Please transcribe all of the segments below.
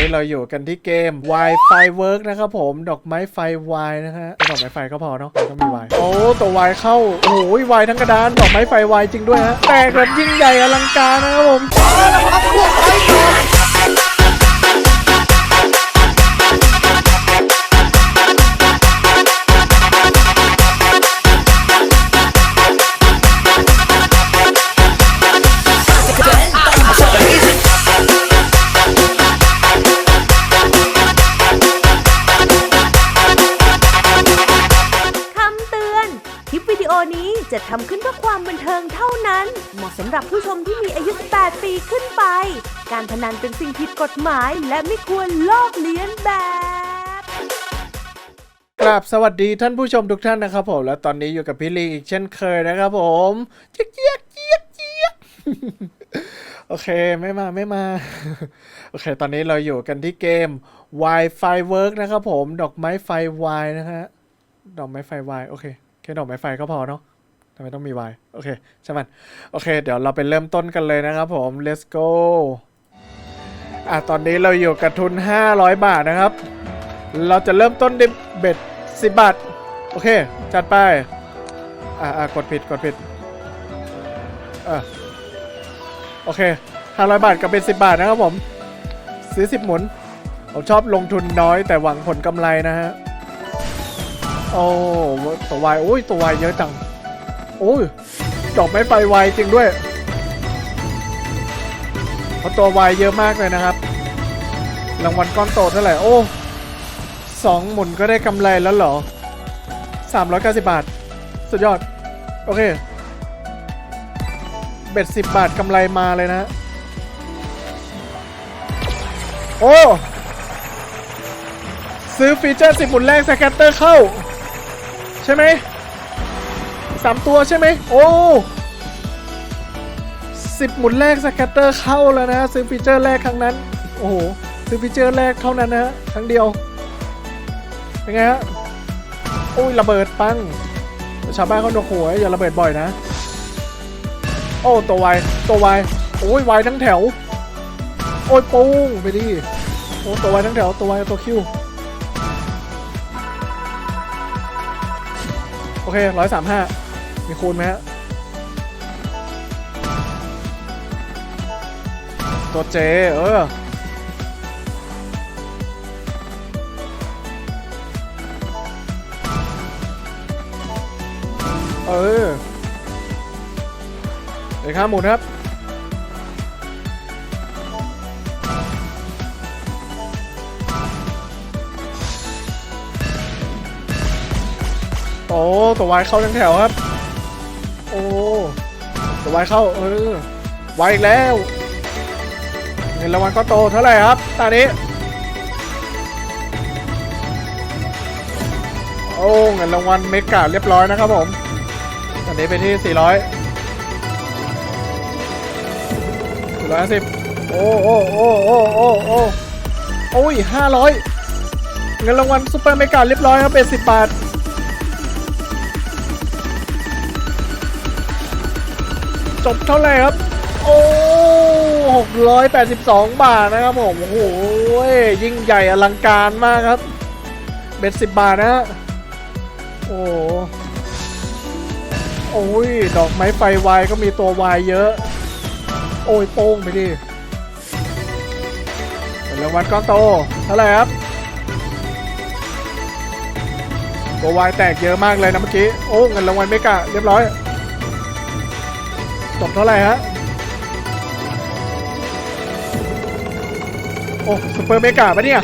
นี้เราอยู่กันที่เกม Wi-Fi Work นะครับผม ดอกไม้ไฟวายนะฮะดอกไม้ไฟก็พอเนาะต้องมีวาย โอ้ตัววายเข้า โอ้โหวายทั้งกระดาน ดอกไม้ไฟวายจริงด้วยฮะ แตกแบบยิ่งใหญ่อลังการนะครับผม เหมาะสำหรับผู้ชมที่มีอายุ 18 ปีขึ้นไป การพนันเป็นสิ่งผิดกฎหมายและไม่ควรลอกเลียนแบบ กราบสวัสดีท่านผู้ชมทุกท่านนะครับผม และตอนนี้อยู่กับพี่ลีอีกเช่นเคยนะครับผมเจี๊ยกเจี๊ยกเจี๊ยกเจี๊ยก โอเคไม่มาไม่มา โอเค ตอนนี้เราอยู่กันที่เกม Wi-Fi Work นะครับผม ดอกไม้ไฟวายนะฮะ ดอกไม้ไฟวายโอเคแค่ดอกไม้ไฟก็พอเนาะำไมต้องมีวายโอเคใช่มันโอเค เดี๋ยวเราไปเริ่มต้นกันเลยนะครับผม let's go อะตอนนี้เราอยู่กับทุน 500 บาทนะครับ เราจะเริ่มต้นด้วยเบ็ดสิบบาท โอเค จัดไป อ่าอ่ากดผิดกดผิดอะโอเคห้าร้อยบาทกับเป็นสิบบาทนะครับผม ซื้อสิบหมุน ผมชอบลงทุนน้อยแต่หวังผลกำไรนะฮะ โอ้ ตัววายโอ้ย ตัววายเยอะจัง อ้ยดอกไม้ไฟวจริงด้วยเพราะตัวไวเยอะมากเลยนะครับ รางวัลก้อนโตเท่าไหร่ โอ้สองหมุนก็ได้กำไรแล้วเหรอสามร้อยเก้าสิบบาท สุดยอด โอเค เบ็ดสิบบาทกำไรมาเลยนะ โอ้ ซื้อฟีเจอร์สิบหมุนแรกสแกตเตอร์เข้า ใช่ไหม สามตัวใช่ไหมโอ้สิบหมุนแรกสแกตเตอร์เข้าแล้วนะซื้อฟีเจอร์แรกครั้งนั้น โอ้โหซื้อฟีเจอร์แรกเท่านั้นนะฮะครั้งเดียวเป็นไงฮะโอ้ยระเบิดปังชาวบ้านเขาโดนหัวอย่าระเบิดบ่อยนะ โอ้ตัววายตัววายโอ้ยวายทั้งแถว โอ้ยปุ้งไปดิโอ้ตัววายทั้งแถวตัววายตัวคิวโอเคร้อยสามห้า มีคูณไหมฮะ ตัวเจ เออ เออเดี๋ยวข้ามหมุนครับโอ้ตัววายเข้าทั้งแถวครับ โอ้ตัวายเข้าเออวายอีกแล้วเงินรางวัลก็โตเท่าไหร่ครับตอนนี้ โอ้เงินรางวัลเมกาเรียบร้อยนะครับผมตอนนี้ไปที่ 400 450 โอ้โอ้โอ้โอ้โอ้โอ้โอ้ย500 เงินรางวัลซุปเปอร์เมกาเรียบร้อยครับเป็น10บาท บเท่าไหร่ครับ โอ้682บาทนะครับผมโอ้โหยิ่งใหญ่อลังการมากครับ เบ็ดสิบบาทนะฮะโอ้โอ้ย ดอกไม้ไฟวายก็มีตัววายเยอะ โอ้ยโป้งไปดิเป็นรางวัลก้อนโตเท่าไหร่ครับ ตัววายแตกเยอะมากเลยนะเมื่อกี้ โอ้เงินรางวัลเมกะเรียบร้อย จบเท่าไหร่ฮะ โอ้ซุปเปอร์เมกาปะเนี่ย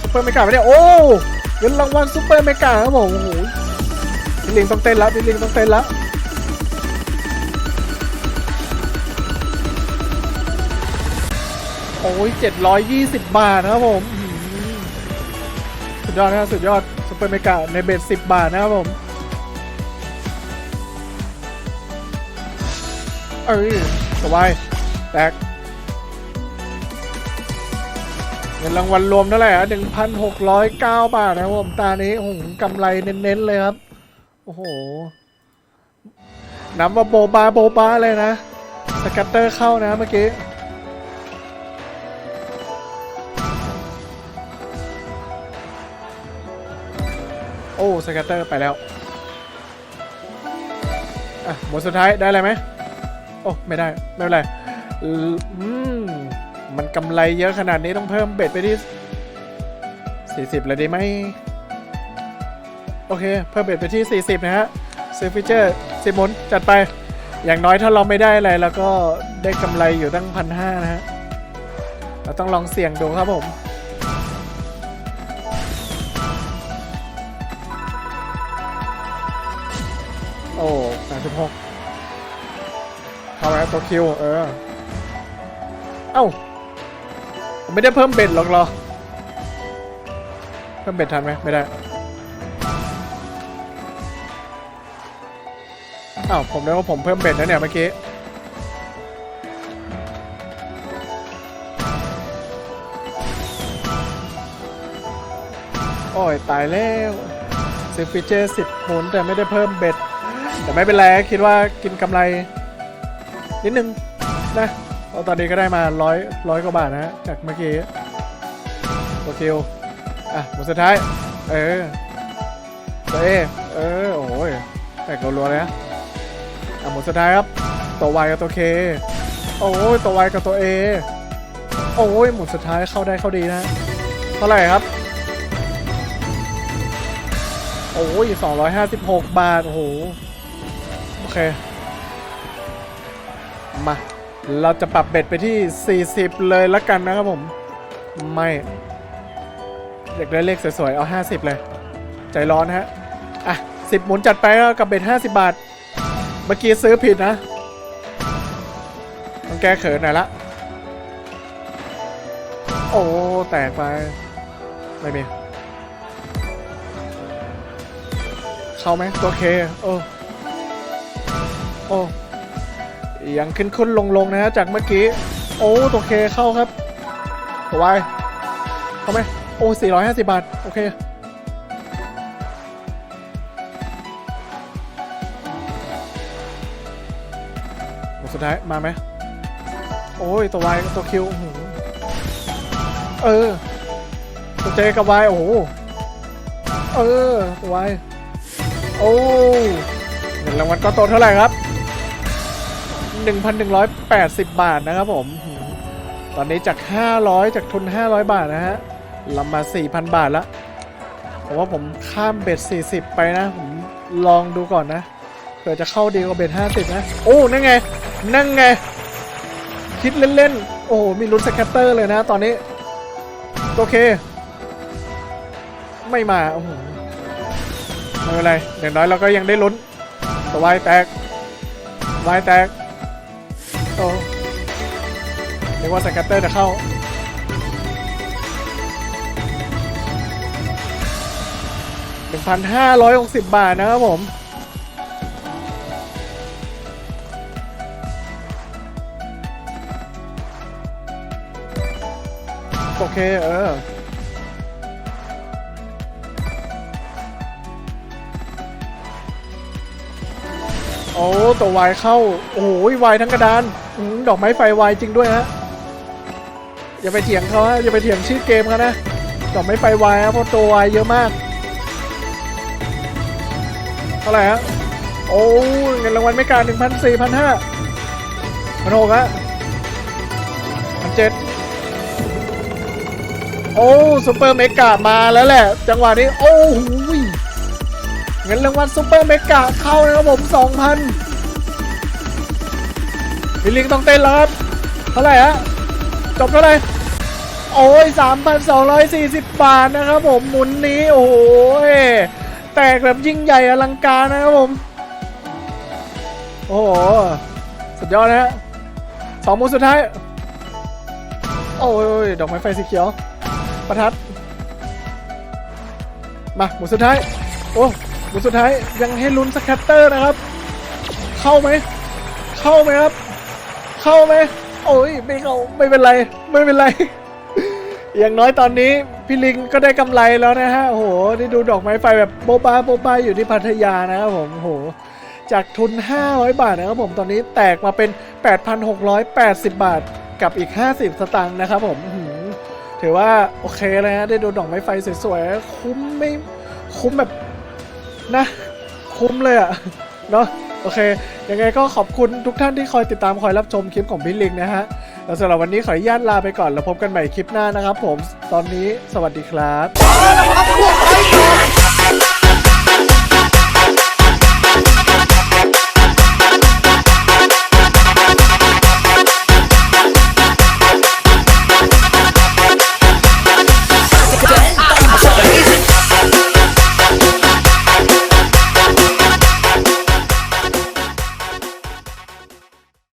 ซุปเปอร์เมกาปะเนี่ย โอ้เงินรางวัลซุปเปอร์เมกาครับผมโอ้โหพี่ลิงต้องเต้นล้วพี่ลิงต้องเต้นล้วโอ้ยเจ็ดร้อยยี่สิบบาทนะครับผมสุดยอดนะครับสุดยอดซุปเปอร์เมกาในเบ็ดสิบบาทนะครับผม เออสบายแตกเงินรางวัลรวมเท่าไหร่ฮะหนึ่งพันหกร้อยเก้าบาทนะครัผมตานี้หงกำไรเน้นๆเลยครับ โอ้โหน้ำว่าโบบาโบบาเลยนะ สกัตเตอร์เข้านะเมื่อกี้โอ้สกัตเตอร์ไปแล้ว อะ หมดสุดท้ายได้อะไรไหม อ้ไม่ได้ไม่เป็นไรอืมมันกำไรเยอะขนาดนี้ต้องเพิ่มเบ็ดไปที่ 40 เลยดีไหมโอเค เพิ่มเบ็ดไปที่ 40 นะฮะซื้อฟีเจอร์สิบหมุนจัดไป อย่างน้อยถ้าเราไม่ได้อะไร แล้วก็ได้กำไรอยู่ตั้งพันห้านะฮะเราต้องลองเสี่ยงดูครับผมโอ้สามสิบหก เข้าแล้วตัวคิวเออ เอ้าไม่ได้เพิ่มเบ็ดหรอกหรอ เพิ่มเบ็ดทันไหมไม่ได้อ้าวผมนึกว่าผมเพิ่มเบ็ดนะเนี่ยเมื่อกี้โอ้ย ตายแล้วซื้อฟีเจอร์สิบหมุนแต่ไม่ได้เพิ่มเบ็ด แต่ไม่เป็นไรคิดว่ากินกำไร นิดนึงนะเพราะตอนนี้ก็ได้มาร้อยร้อยกว่าบาทนะจากเมื่อกี้โอเคอะหมดสุดท้าย เออตัวเอเออโอ้ยแตกรัวๆเลยนะอะหมดสุดท้ายครับตัว Y กับตัว K โอ้ยตัว Y กับตัว A โอ้ยหมดสุดท้ายเข้าได้เข้าดีนะเท่าไหร่ครับโอ้ย256 บาท โอ้โห โอเค มา เราจะปรับเบ็ดไปที่ 40 เลยละกันนะครับผม ไม่อยากได้เลขสวยๆ เอา 50 เลย ใจร้อนฮะ อะ 10 หมุนจัดไปแล้วกับเบ็ด 50 บาท เมื่อกี้ซื้อผิดนะ ต้องแก้เขินหน่อยละ โอ้ แตกไป ไม่มี เข้าไหมตัวเค โอ้ โอ้ ยังขึ้นขึ้นลงลงนะฮะจากเมื่อกี้ โอ้ตัวเคเข้าครับตัววายเข้าไหมโอ้450 บาท โอเคหมดสุดท้าย มาไหม โอ้ย ตัววายตัวคิวเออ ตัวเจกับวาย โอ้โห เออ ตัววาย โอ้เงินรางวัลก็โตเท่าไหร่ครับ 1,180 บาทนะครับผม ตอนนี้จาก 500 จากทุน 500 บาทนะฮะลำมา 4,000 บาทแล้วผมว่าผมข้ามเบ็ด 40 ไปนะ ผมลองดูก่อนนะเผื่อจะเข้าดีกว่าเบ็ด 50 นะ โอ้ นั่นไง นั่นไง คิดเล่นๆ โอ้มีลุ้นสแคตเตอร์เลยนะตอนนี้ โอเค ไม่มา โอ้โหไม่เป็นไรอย่างน้อยเราก็ยังได้ลุ้นตัววายแตกวายแตก โตเรียกว่าสกัตเตอร์จะเข้าหนึ่งพันห้าร้อยหกสิบบาทนะครับผมโอเคเออ โอ้ตัววายเข้า โอ้โหวายทั้งกระดานอดอกไม้ไฟวายจริงด้วยฮะ อย่าไปเถียงเขาฮะ อย่าไปเถียงชื่อเกมเขานะ ดอกไม้ไฟวายฮะเพราะตัววายเยอะมาก เท่าไหร่ฮะ โอ้เงินรางวัลไม่การหนึ่งพันสี่พันห้าพันหกฮะพันเจ็ดโอ้ซูเปอร์เมกามาแล้วแหละ จังหวะนี้ โอ้โห เงินรางวัลซุปเปอร์เมกะเข้านะครับผม2,000พี่ลิงต้องเต้นแล้วครับเท่าไหร่ฮะจบเท่าไหร่โอ้ย 3,240 บาทนะครับผมหมุนนี้ โอ้โหแตกแบบยิ่งใหญ่อลังการนะครับผม โอ้โห สุดยอดนะฮะสองหมุนสุดท้าย โอ้ย ดอกไม้ไฟสีเขียว ประทัด มาหมุนสุดท้าย โอ้ หมุนสุดท้ายยังให้ลุ้นสแคตเตอร์นะครับ เข้าไหม เข้าไหมครับ เข้าไหม โอ้ยไม่เข้าไม่เป็นไร ไม่เป็นไร อย่างน้อยตอนนี้พี่ลิงก็ได้กำไรแล้วนะฮะ โอ้โหได้ดูดอกไม้ไฟแบบโบ๊ะบ้าโบ๊ะบ้าอยู่ที่พัทยานะครับผม โอ้โห จากทุน 500 บาทนะครับผมตอนนี้แตกมาเป็น 8,680 บาทกับอีก 50 สตางค์นะครับผมถือว่าโอเคเลยฮะได้ดูดอกไม้ไฟสวยๆ คุ้มไม่คุ้มแบบ นะ คุ้มเลยอะเนาะโอเค ยังไงก็ขอบคุณทุกท่านที่คอยติดตามคอยรับชมคลิปของพี่ลิงนะฮะ แล้วสำหรับวันนี้ขออนุญาตลาไปก่อน แล้วพบกันใหม่คลิปหน้านะครับผม ตอนนี้สวัสดีครับ